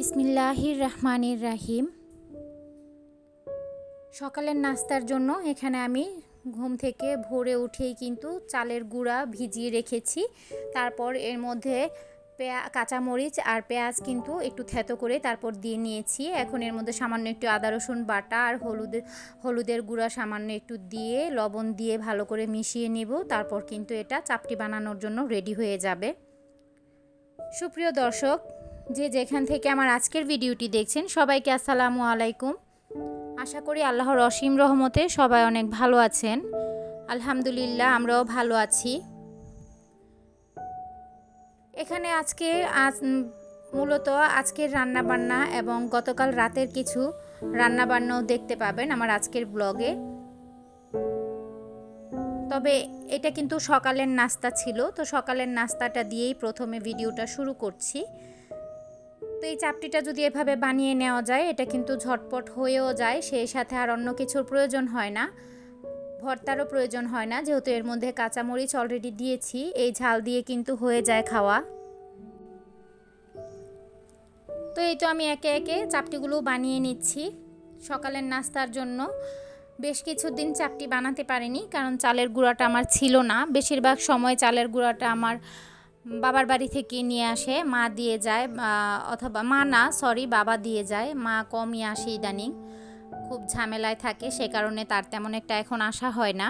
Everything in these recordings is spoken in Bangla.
বিসমিল্লাহির রহমানির রাহিম সকালের নাস্তার জন্য এখানে আমি ঘুম থেকে ভোরে উঠেই কিন্তু চালের গুঁড়া ভিজিয়ে রেখেছি। তারপর এর মধ্যে পেঁয়া, কাঁচামরিচ আর পেঁয়াজ কিন্তু একটু থেতো করে তারপর দিয়ে নিয়েছি। এখন এর মধ্যে সামান্য একটু আদা, রসুন বাটা আর হলুদ, হলুদের গুঁড়া সামান্য একটু দিয়ে, লবণ দিয়ে ভালো করে মিশিয়ে নেব। তারপর কিন্তু এটা চাপটি বানানোর জন্য রেডি হয়ে যাবে। সুপ্রিয় দর্শক যে যেখান থেকে আমার আজকের ভিডিওটি দেখছেন, সবাইকে আসসালামু আলাইকুম। আশা করি আল্লাহর অসীম রহমতে সবাই অনেক ভালো আছেন। আলহামদুলিল্লাহ, আমরাও ভালো আছি। এখানে আজকে আজ মূলত আজকের রান্না বান্না এবং গতকাল রাতের কিছু রান্না বান্নাও দেখতে পাবেন আমার আজকের ব্লগে। তবে এটা কিন্তু সকালের নাস্তা ছিল, তো সকালের নাস্তাটা দিয়েই প্রথমে ভিডিওটা শুরু করছি। তো এই চাপটিটা যদি এভাবে বানিয়ে নেওয়া যায়, এটা কিন্তু ঝটপট হয়েও যায়, সেই সাথে আর অন্য কিছুর প্রয়োজন হয় না। ভর্তারও প্রয়োজন হয় না, যেহেতু এর মধ্যে কাঁচামরিচ অলরেডি দিয়েছি, এই ঝাল দিয়ে কিন্তু হয়ে যায় খাওয়া। তো এই তো আমি একে একে চাপটিগুলো বানিয়ে নিচ্ছি সকালের নাস্তার জন্য। বেশ কিছুদিন চাপটি বানাতে পারিনি, কারণ চালের গুঁড়াটা আমার ছিল না। বেশিরভাগ সময় চালের গুঁড়াটা আমার বাবার বাড়ি থেকে নিয়ে আসে, মা দিয়ে যায় অথবা মা না সরি বাবা দিয়ে যায়। মা কমই আসে ইদানিং। খুব ঝামেলায় থাকে, সে কারণে তার তেমন একটা এখন আসা হয় না।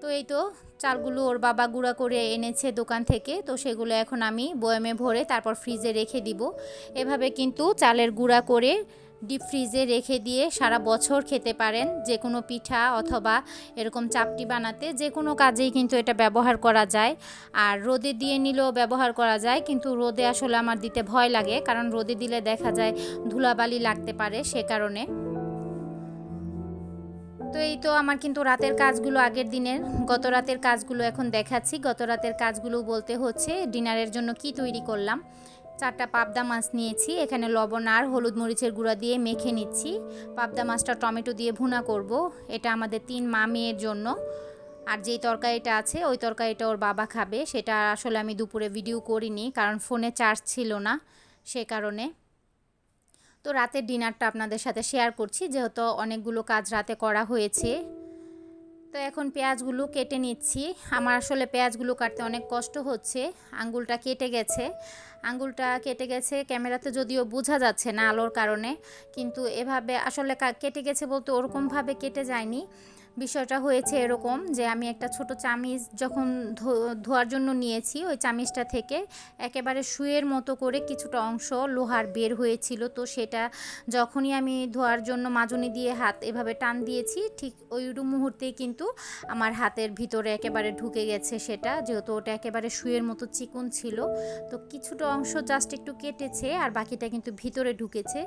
তো এই তো, চালগুলো ওর বাবা গুঁড়া করে এনেছে দোকান থেকে, তো সেগুলো এখন আমি বয়ামে ভরে তারপর ফ্রিজে রেখে দিব। এভাবে কিন্তু চালের গুঁড়া করে ডিপ ফ্রিজে রেখে দিয়ে সারা বছর খেতে পারেন। যে কোনো পিঠা অথবা এরকম চাপটি বানাতে যে কোনো কাজেই কিন্তু এটা ব্যবহার করা যায়। আর রোদে দিয়ে নিলেও ব্যবহার করা যায়, কিন্তু রোদে আসলে আমার দিতে ভয় লাগে, কারণ রোদে দিলে দেখা যায় ধুলাবালি লাগতে পারে সে কারণে। তো এই তো আমার কিন্তু রাতের কাজগুলো আগের দিনের। গত রাতের কাজগুলো এখন দেখাচ্ছি। গত রাতের কাজগুলো বলতে হচ্ছে ডিনারের জন্য কি তৈরি করলাম। চারটা পাবদা মাছ নিয়েছি, এখানে লবণ আর হলুদ মরিচের গুঁড়া দিয়ে মেখে নিচ্ছি। পাবদা মাছটা টমেটো দিয়ে ভুনা করব, এটা আমাদের তিন মা মেয়ের জন্য। আর যেই তরকারিটা আছে, ওই তরকারিটা ওর বাবা খাবে, সেটা আসলে আমি দুপুরে ভিডিও করিনি, কারণ ফোনে চার্জ ছিল না সে কারণে। তো রাতের ডিনারটা আপনাদের সাথে শেয়ার করছি, যেহেতু অনেকগুলো কাজ রাতে করা হয়েছে। তো এখন পেঁয়াজগুলো কেটে নিচ্ছি। আমার আসলে পেঁয়াজগুলো কাটতে অনেক কষ্ট হচ্ছে। আঙ্গুলটা কেটে গেছে। আঙ্গুলটা কেটে গেছে ক্যামেরাতে যদিও বোঝা যাচ্ছে না আলোর কারণে। কিন্তু এভাবে আসলে কেটে গেছে বলতে ওরকমভাবে কেটে যায়নি। বিষয়টা হয়েছে এরকম যে আমি একটা ছোট চামিজ যখন ধোয়ার জন্য নিয়েছি, ওই চামিচটা থেকে একেবারে শুয়ের মতো করে কিছুটা অংশ লোহার বের হয়েছিল। তো সেটা যখনই আমি ধোয়ার জন্য মাজনি দিয়ে হাত এভাবে টান দিয়েছি, ঠিক ওই মুহূর্তেই কিন্তু আমার হাতের ভিতরে একেবারে ঢুকে গেছে সেটা, যেহেতু ওটা একেবারে শুয়ের মতো চিকন ছিল। তো কিছুটা অংশ জাস্ট একটু কেটেছে আর বাকিটা কিন্তু ভিতরে ঢুকেছে।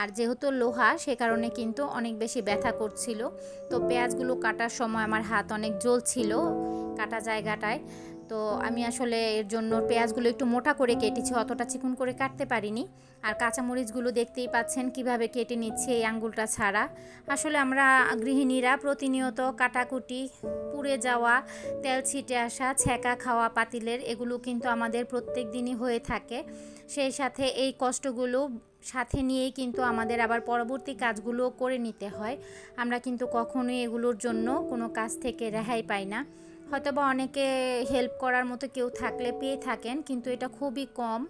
আর যেহেতু লোহা, সে কারণে কিন্তু অনেক বেশি ব্যথা করছিল। তো পেঁয়াজগুলো কাটার সময় আমার হাত অনেক জ্বলছিল কাটা জায়গাটায়। তো আমি আসলে এর জন্য পেঁয়াজগুলো একটু মোটা করে কেটেছি, অতটা চিকন করে কাটতে পারিনি। আর কাঁচামরিচগুলো দেখতেই পাচ্ছেন কীভাবে কেটে নিচ্ছে এই আঙ্গুলটা ছাড়া। আসলে আমরা গৃহিণীরা প্রতিনিয়ত কাটাকুটি, পুড়ে যাওয়া, তেল ছিটে আসা, ছ্যাঁকা খাওয়া, পাতিলের এগুলো কিন্তু আমাদের প্রত্যেক দিনই হয়ে থাকে। সেই সাথে এই কষ্টগুলো সাথে নিয়েই কিন্তু আমাদের আবার পরবর্তী কাজগুলো করে নিতে হয়। আমরা কিন্তু কখনোই এগুলোর জন্য কোনো কাজ থেকে রেহাই পাই না। হয়তোবা অনেকে হেল্প করার মতো কেউ থাকলে পেয়ে থাকেন, কিন্তু এটা খুবই কম।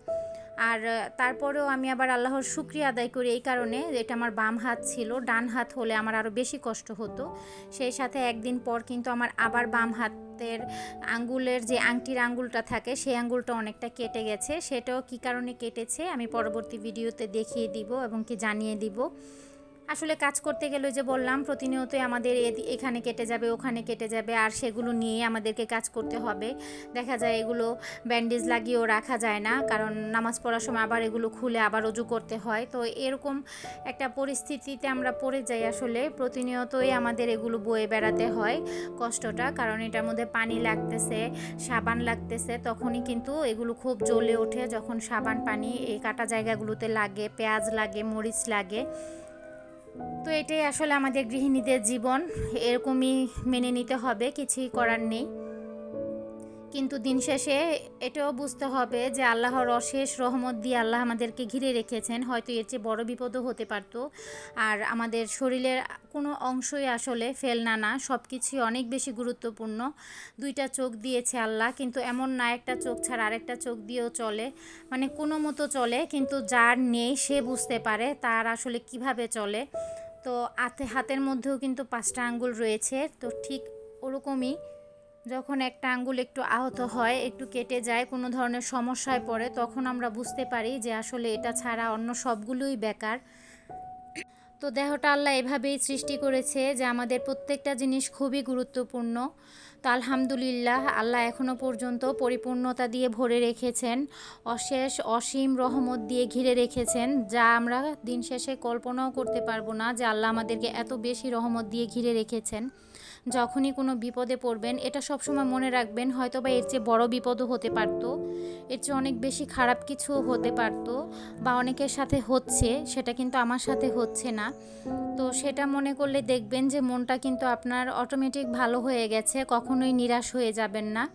আর তারপরেও আমি আবার আল্লাহর শুক্রিয়া আদায় করি এই কারণে, এটা আমার বাম হাত ছিল, ডান হাত হলে আমার আরও বেশি কষ্ট হতো। সেই সাথে একদিন পর কিন্তু আমার আবার বাম হাতের আঙ্গুলের যে আংটির আঙ্গুলটা থাকে, সেই আঙ্গুলটা অনেকটা কেটে গেছে। সেটাও কি কারণে কেটেছে আমি পরবর্তী ভিডিওতে দেখিয়ে দিব এবং কি জানিয়ে দিব। আসলে কাজ করতে গেলে যে বললাম, প্রতিনিয়তই আমাদের এখানে কেটে যাবে, ওখানে কেটে যাবে, আর সেগুলো নিয়ে আমাদেরকে কাজ করতে হবে। দেখা যায় এগুলো ব্যান্ডেজ লাগিয়েও রাখা যায় না, কারণ নামাজ পড়ার সময় আবার এগুলো খুলে আবার অজু করতে হয়। তো এরকম একটা পরিস্থিতিতে আমরা পড়ে যাই আসলে, প্রতিনিয়তই আমাদের এগুলো বয়ে বেড়াতে হয় কষ্টটা, কারণ এটার মধ্যে পানি লাগতেছে, সাবান লাগতেছে, তখনই কিন্তু এগুলো খুব জ্বলে ওঠে। যখন সাবান পানি এই কাটা জায়গাগুলোতে লাগে, পেঁয়াজ লাগে, মরিচ লাগে তো এটাই আসলে আমাদের গৃহিণীদের জীবন এরকমই মেনে নিতে হবে কিছুই করার নেই। কিন্তু দিন শেষে এটাও বুঝতে হবে যে আল্লাহর অশেষ রহমত দিয়ে আল্লাহ আমাদেরকে ঘিরে রেখেছেন। হয়তো এর চেয়ে বড় বিপদও হতে পারতো। আর আমাদের শরীরের কোনো অংশই আসলে ফেলনা না সব কিছুই অনেক বেশি গুরুত্বপূর্ণ। দুইটা চোখ দিয়েছে আল্লাহ, কিন্তু এমন না, একটা চোখ ছাড়া আরেকটা চোখ দিয়েও চলে। মানে কোনো মতো চলে, কিন্তু যার নেই সে বুঝতে পারে তার আসলে কীভাবে চলে। তো হাতে, হাতের মধ্যেও কিন্তু পাঁচটা আঙ্গুল রয়েছে। তো ঠিক ওরকমই যখন একটা আঙ্গুল একটু আহত হয়, একটু কেটে যায়, কোনো ধরনের সমস্যায় পড়ে, তখন আমরা বুঝতে পারি যে আসলে এটা ছাড়া অন্য সবগুলোই বেকার। তো দেহটা আল্লাহ এভাবেই সৃষ্টি করেছে যে আমাদের প্রত্যেকটা জিনিস খুবই গুরুত্বপূর্ণ। তো আলহামদুলিল্লাহ, আল্লাহ এখনও পর্যন্ত পরিপূর্ণতা দিয়ে ভরে রেখেছেন, অশেষ অসীম রহমত দিয়ে ঘিরে রেখেছেন, যা আমরা দিন শেষে কল্পনাও করতে পারব না যে আল্লাহ আমাদেরকে এত বেশি রহমত দিয়ে ঘিরে রেখেছেন। যখনই কোনো বিপদে পড়বেন, এটা সবসময় মনে রাখবেন হয়তো বা এর চেয়ে বড় বিপদও হতে পারতো, এর চেয়ে অনেক বেশি খারাপ কিছুও হতে পারতো, বা অনেকের সাথে হচ্ছে, সেটা কিন্তু আমার সাথে হচ্ছে না। তো সেটা মনে করলে দেখবেন যে মনটা কিন্তু আপনার অটোমেটিক ভালো হয়ে গেছে, কখনোই নিরাশ হয়ে যাবেন না,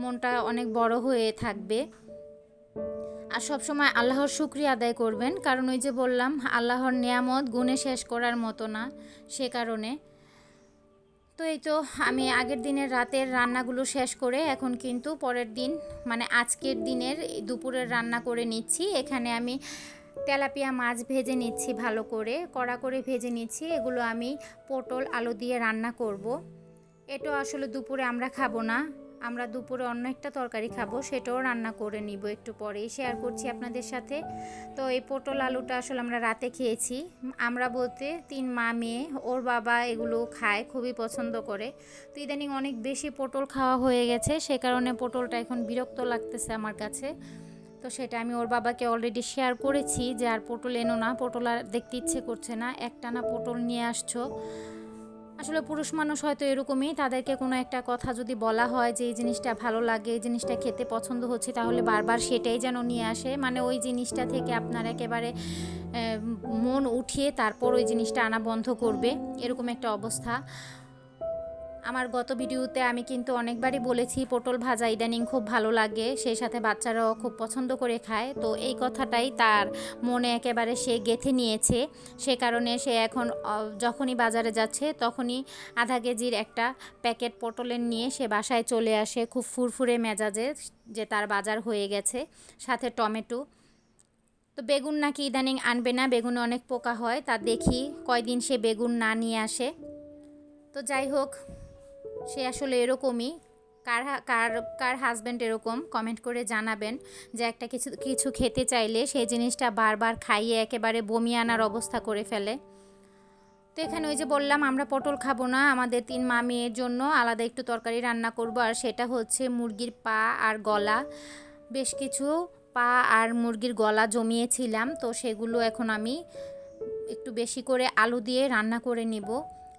মনটা অনেক বড় হয়ে থাকবে। আর সবসময় আল্লাহর শুক্রিয়া আদায় করবেন, কারণ ওই যে বললাম, আল্লাহর নিয়ামত গুণে শেষ করার মতো না, সে কারণে। তো এই তো আমি আগের দিনের রাতের রান্নাগুলো শেষ করে এখন কিন্তু পরের দিন মানে আজকের দিনের দুপুরের রান্না করে নিচ্ছি। এখানে আমি তেলাপিয়া মাছ ভেজে নিচ্ছি ভালো করে, কড়া করে ভেজে নিচ্ছি। এগুলো আমি পটল আলু দিয়ে রান্না করব। এটা আসলে দুপুরে আমরা খাব না। আমরা দুপুরে অন্য একটা তরকারি খাব, সেটাও রান্না করে নিব একটু পরেই। শেয়ার করছি আপনাদের সাথে। তো এই পটল আলুটা আসলে আমরা রাতে খেয়েছি। আমরা বলতে তিন মা মেয়ে, ওর বাবা এগুলো খায়, খুবই পছন্দ করে। তো ইদানিং অনেক বেশি পটল খাওয়া হয়ে গেছে, সে কারণে পটলটা এখন বিরক্ত লাগতেছে আমার কাছে। তো সেটা আমি ওর বাবাকে অলরেডি শেয়ার করেছি যে আর পটল এনো না, পটল আর দেখতে ইচ্ছে করছে না। একটানা পটল নিয়ে আসছো। আসলে পুরুষ মানুষ হয়তো এরকমই, তাদেরকে কোনো একটা কথা যদি বলা হয় যে, এই জিনিসটা ভালো লাগে, এই জিনিসটা খেতে পছন্দ হচ্ছে, তাহলে বারবার সেটাই যেন নিয়ে আসে। মানে ওই জিনিসটা থেকে আপনার একেবারে মন উঠিয়ে তারপর ওই জিনিসটা আনা বন্ধ করবে, এরকম একটা অবস্থা। আমার গত ভিডিওতে আমি কিন্তু অনেকবারই বলেছি, পটল ভাজা ইদানিং খুব ভালো লাগে, সেই সাথে বাচ্চারাও খুব পছন্দ করে খায়। তো এই কথাটাই তার মনে একেবারে সে গেথে নিয়েছে। সে কারণে সে এখন যখনই বাজারে যাচ্ছে তখনই আধা কেজির একটা প্যাকেট পটলের নিয়ে সে বাসায় চলে আসে খুব ফুরফুরে মেজাজে, যে তার বাজার হয়ে গেছে। সাথে টমেটো। তো বেগুন নাকি ইদানিং আনবে না, বেগুনে অনেক পোকা হয়, তা দেখি কয়দিন সে বেগুন না নিয়ে আসে। তো যাই হোক সে আসলে এরকমই। কার কার কার হাজব্যান্ড এরকম কমেন্ট করে জানাবেন যে একটা কিছু কিছু খেতে চাইলে সেই জিনিসটা বারবার খাইয়ে একেবারে বমি আনার অবস্থা করে ফেলে। তো এখানে ওই যে বললাম, আমরা পটল খাব না, আমাদের তিন মা মেয়ের জন্য আলাদা একটু তরকারি রান্না করব, আর সেটা হচ্ছে মুরগির পা আর গলা। বেশ কিছু পা আর মুরগির গলা জমিয়েছিলাম, তো সেগুলো এখন আমি একটু বেশি করে আলু দিয়ে রান্না করে নিব।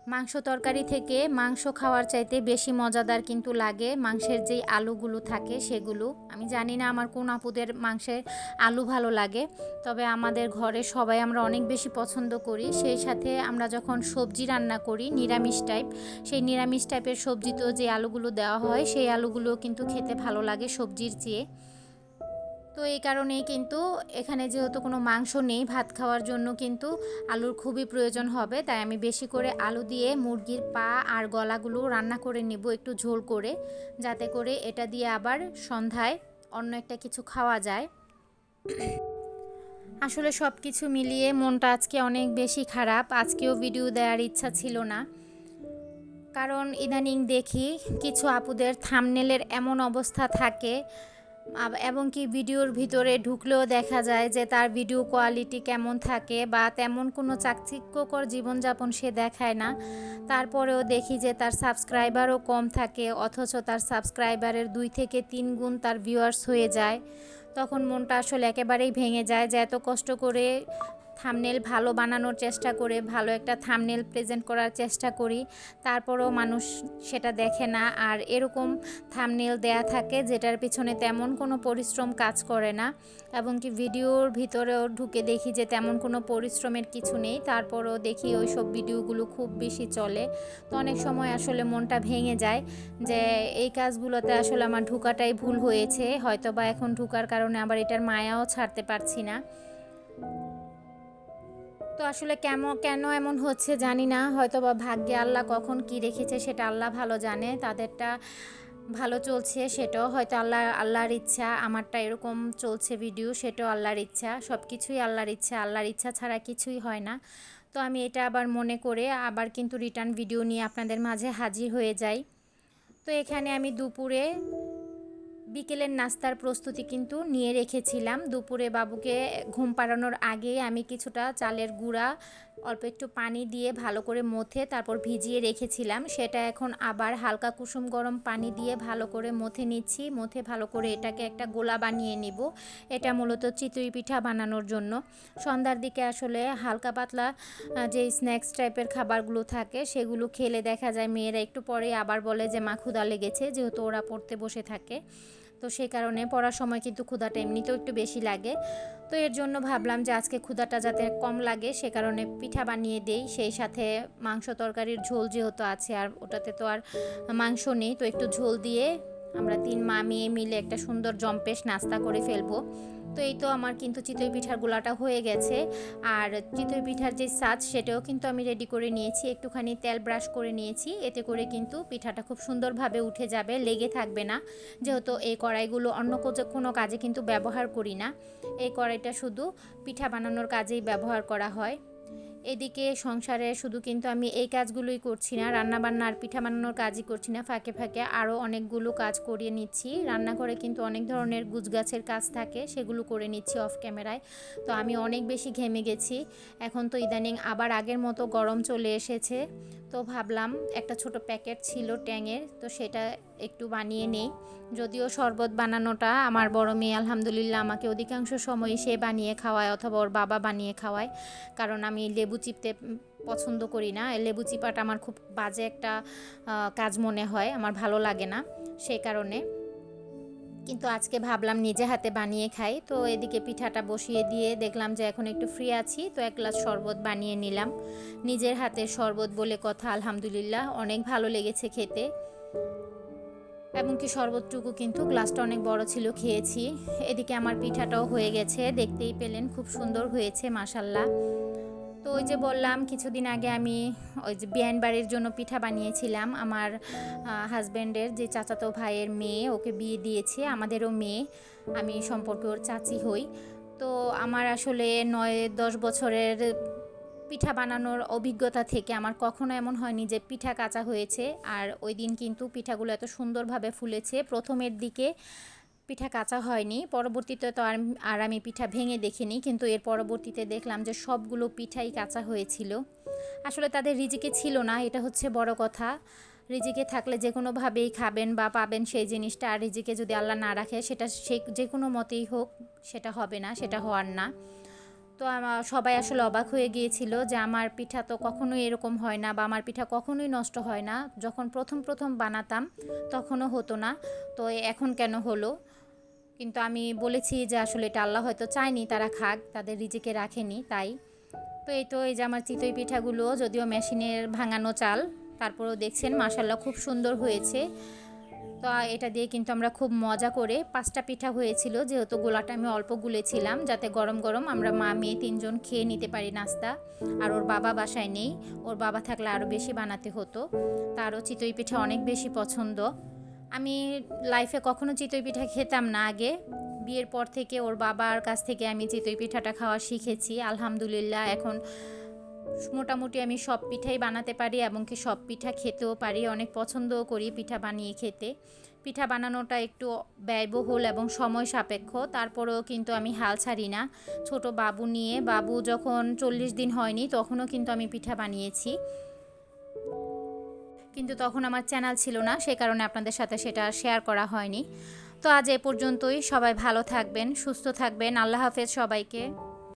মাংস তরকারি থেকে মাংস খাওয়ার চাইতে বেশি মজাদার কিন্তু লাগে মাংসের যেই আলুগুলো থাকে সেগুলো। আমি জানি না আমার কোন আপুদের মাংসের আলু ভালো লাগে, তবে আমাদের ঘরে সবাই আমরা অনেক বেশি পছন্দ করি। সেই সাথে আমরা যখন সবজি রান্না করি, নিরামিষ টাইপ সেই নিরামিষ টাইপের সবজিতেও যে আলুগুলো দেওয়া হয়, সেই আলুগুলো কিন্তু খেতে ভালো লাগে সবজির চেয়ে। তো এই কারণেই কিন্তু এখানে যেহেতু কোনো মাংস নেই ভাত খাওয়ার জন্য কিন্তু আলুর খুবই প্রয়োজন হবে। তাই আমি বেশি করে আলু দিয়ে মুরগির পা আর গলাগুলো রান্না করে নেব একটু ঝোল করে, যাতে করে এটা দিয়ে আবার সন্ধ্যায় অন্য একটা কিছু খাওয়া যায়। আসলে সব কিছু মিলিয়ে মনটা আজকে অনেক বেশি খারাপ, আজকেও ভিডিও দেওয়ার ইচ্ছা ছিল না। কারণ ইদানিং দেখি কিছু আপুদের থামনেলের এমন অবস্থা থাকে এবং কি ভিডিওর ভিতরে ঢুকলেও দেখা যায় যে তার ভিডিও কোয়ালিটি কেমন থাকে বা তেমন কোনো চাকচিক্যকর জীবনযাপন সে দেখায় না। তারপরেও দেখি যে তার সাবস্ক্রাইবারও কম থাকে, অথচ তার সাবস্ক্রাইবারের দুই থেকে তিন গুণ তার ভিউয়ার্স হয়ে যায়। তখন মনটা আসলে একেবারেই ভেঙে যায় যে এত কষ্ট করে থামনেল ভালো বানানোর চেষ্টা করে, ভালো একটা থামনেল প্রেজেন্ট করার চেষ্টা করি। তারপরেও মানুষ সেটা দেখে না। আর এরকম থামনেল দেয়া থাকে যেটার পিছনে তেমন কোনো পরিশ্রম কাজ করে না। এবং কি ভিডিওর ভিতরেও ঢুকে দেখি যে তেমন কোনো পরিশ্রমের কিছু নেই। তারপরও দেখি ওই সব ভিডিওগুলো খুব বেশি চলে। তো অনেক সময় আসলে মনটা ভেঙে যায় যে এই কাজগুলোতে আসলে আমার ঢুকাটাই ভুল হয়েছে। হয়তো বা এখন ঢুকার কারণে আবার এটার মায়াও ছাড়তে পারছি না। তো আসলে কেমন, কেন এমন হচ্ছে জানি না। হয়তো বা ভাগ্যে আল্লাহ কখন কি রেখেছে সেটা আল্লাহ ভালো জানে, তাদেরটা ভালো চলছে সেটাও। হয়তো আল্লাহ, আল্লাহর ইচ্ছা, আমারটা এরকম চলছে ভিডিও সেটাও আল্লাহর ইচ্ছা। সব কিছুই আল্লাহর ইচ্ছা আল্লাহর ইচ্ছা ছাড়া কিছুই হয় না। তো আমি এটা আবার মনে করে আবার কিন্তু রিটার্ন ভিডিও নিয়ে আপনাদের মাঝে হাজির হয়ে যাই। তো এখানে আমি দুপুরে বিকেলের নাস্তার প্রস্তুতি কিন্তু নিয়ে রেখেছিলাম। দুপুরে বাবুকে ঘুম পাড়ানোর আগে আমি কিছুটা চালের গুঁড়া অল্প একটু পানি দিয়ে ভালো করে মথে তারপর ভিজিয়ে রেখেছিলাম। সেটা এখন আবার হালকা কুসুম গরম পানি দিয়ে ভালো করে মথে নিচ্ছি। মথে ভালো করে এটাকে একটা গোলা বানিয়ে নিব। এটা মূলত চিতই পিঠা বানানোর জন্য। সন্ধ্যার দিকে আসলে হালকা পাতলা যে স্ন্যাক্স টাইপের খাবারগুলো থাকে সেগুলো খেলে দেখা যায় মেয়েরা একটু পরে আবার বলে যে, মা ক্ষুদা লেগেছে যেহেতু ওরা পড়তে বসে থাকে। তো সেই কারণে পড়ার সময় কিন্তু ক্ষুধাটা এমনিতেও একটু বেশি লাগে। তো এর জন্য ভাবলাম যে আজকে ক্ষুদাটা যাতে কম লাগে, সে কারণে পিঠা বানিয়ে দেই। সেই সাথে মাংস তরকারির ঝোল যেহেতু আছে, আর ওটাতে তো আর মাংস নেই, তো একটু ঝোল দিয়ে আমরা তিন মা মেয়ে মিলে একটা সুন্দর জম্পেশ নাস্তা করে ফেলব। তো এই তো আমার কিন্তু চিতই পিঠার গোলাটা হয়ে গেছে। আর চিতই পিঠার যে সাজ সেটাও কিন্তু আমি রেডি করে নিয়েছি। একটুখানি তেল ব্রাশ করে নিয়েছি। এতে করে কিন্তু পিঠাটা খুব সুন্দরভাবে উঠে যাবে, লেগে থাকবে না। যেহেতু এই কড়াইগুলো অন্য কোনো কাজে কিন্তু ব্যবহার করি না। এই কড়াইটা শুধু পিঠা বানানোর কাজেই ব্যবহার করা হয়। এদিকে সংসারে শুধু কিন্তু আমি এই কাজগুলোই করছি না, রান্নাবান্না আর পিঠা বানানোর কাজই করছি না। ফাঁকে ফাঁকে আরও অনেকগুলো কাজ করিয়ে নিচ্ছি। রান্নাঘরে কিন্তু অনেক ধরনের গুছগাছের কাজ থাকে, সেগুলো করে নিচ্ছি অফ ক্যামেরায় তো আমি অনেক বেশি ঘেমে গেছি। এখন তো ইদানিং আবার আগের মতো গরম চলে এসেছে। তো ভাবলাম একটা ছোট প্যাকেট ছিল ট্যাঙের, তো সেটা একটু বানিয়ে নেই। যদিও শরবত বানানোটা আমার বড় মেয়ে, আলহামদুলিল্লাহ, আমাকে অধিকাংশ সময় সে বানিয়ে খাওয়ায় অথবা ওর বাবা বানিয়ে খাওয়ায়। কারণ আমি লেবু চিপতে পছন্দ করি না। লেবু চিপাটা আমার খুব বাজে একটা কাজ মনে হয়। আমার ভালো লাগে না সেই কারণে। কিন্তু আজকে ভাবলাম নিজে হাতে বানিয়ে খাই। তো এদিকে পিঠাটা বসিয়ে দিয়ে দেখলাম যে এখন একটু ফ্রি আছি। তো এক গ্লাস শরবত বানিয়ে নিলাম। নিজের হাতে শরবত বলে কথা, আলহামদুলিল্লাহ, অনেক ভালো লেগেছে খেতে। এমনকি শরবতটুকু কিন্তু গ্লাসটা অনেক বড় ছিল, খেয়েছি। এদিকে আমার পিঠাটাও হয়ে গেছে, দেখতেই পেলেন খুব সুন্দর হয়েছে মাসাল্লাহ তো ওই যে বললাম, কিছুদিন আগে আমি ওই যে বিয়ান বাড়ির জন্য পিঠা বানিয়েছিলাম। আমার হাজব্যান্ডের যে চাচাতো ভাইয়ের মেয়ে, ওকে বিয়ে দিয়েছে, আমাদেরও মেয়ে, আমি সম্পর্কে ওর চাচি হই। তো আমার আসলে নয় দশ বছরের পিঠা বানানোর অভিজ্ঞতা থেকে আমার কখনো এমন হয়নি যে পিঠা কাঁচা হয়েছে। আর ওই দিন কিন্তু পিঠাগুলো এত সুন্দরভাবে ফুলেছে। প্রথমের দিকে পিঠা কাঁচা হয়নি, পরবর্তীতে তো আর আর আমি পিঠা ভেঙে দেখিনি। কিন্তু এর পরবর্তীতে দেখলাম যে সবগুলো পিঠাই কাঁচা হয়েছিল। আসলে তাদের রিজিকে ছিল না, এটা হচ্ছে বড় কথা। রিজিকে থাকলে যে কোনোভাবেই খাবেন বা পাবেন সেই জিনিসটা। আর রিজিকে যদি আল্লাহ না রাখে, সেটা সে, যে কোনো মতেই হোক, সেটা হবে না, সেটা হওয়ার না। তো আমার সবাই আসলে অবাক হয়ে গিয়েছিল যে আমার পিঠা তো কখনোই এরকম হয় না বা আমার পিঠা কখনোই নষ্ট হয় না। যখন প্রথম প্রথম বানাতাম তখনও হতো না। তো এখন কেন হলো? কিন্তু আমি বলেছি যে আসলে এটা আল্লাহ হয়তো চায়নি, তারা খাক, তাদের রিজিকে রাখেনি, তাই। তো এই তো, এই যে আমার চিতই পিঠাগুলো, যদিও মেশিনের ভাঙানো চাল, তারপরেও দেখছেন মাসাল্লাহ খুব সুন্দর হয়েছে। তো এটা দিয়ে কিন্তু আমরা খুব মজা করে পাঁচটা পিঠা হয়েছিল, যেহেতু গোলাটা আমি অল্প গুলেছিলাম, যাতে গরম গরম আমরা মা মেয়ে তিনজন খেয়ে নিতে পারি নাস্তা। আর ওর বাবা বাসায় নেই, ওর বাবা থাকলে আরও বেশি বানাতে হতো। তারও চিতই পিঠা অনেক বেশি পছন্দ। আমি লাইফে কখনো চিতই পিঠা খেতাম না আগে। বিয়ের পর থেকে ওর বাবার কাছ থেকে আমি চিতই পিঠাটা খাওয়া শিখেছি, আলহামদুলিল্লাহ। এখন মোটামুটি আমি সব পিঠাই বানাতে পারি এবং কি সব পিঠা খেতেও পারি। অনেক পছন্দও করি পিঠা বানিয়ে খেতে। পিঠা বানানোটা একটু ব্যয়বহুল এবং সময় সাপেক্ষ, তারপরেও কিন্তু আমি হাল ছাড়ি না। ছোট বাবু নিয়ে, বাবু যখন চল্লিশ দিন হয়নি তখনও কিন্তু আমি পিঠা বানিয়েছি। কিন্তু তখন আমার চ্যানেল ছিল না, সে কারণে আপনাদের সাথে সেটা শেয়ার করা হয়নি। তো আজ এ পর্যন্তই, সবাই ভালো থাকবেন, সুস্থ থাকবেন, আল্লাহ হাফেজ সবাইকে।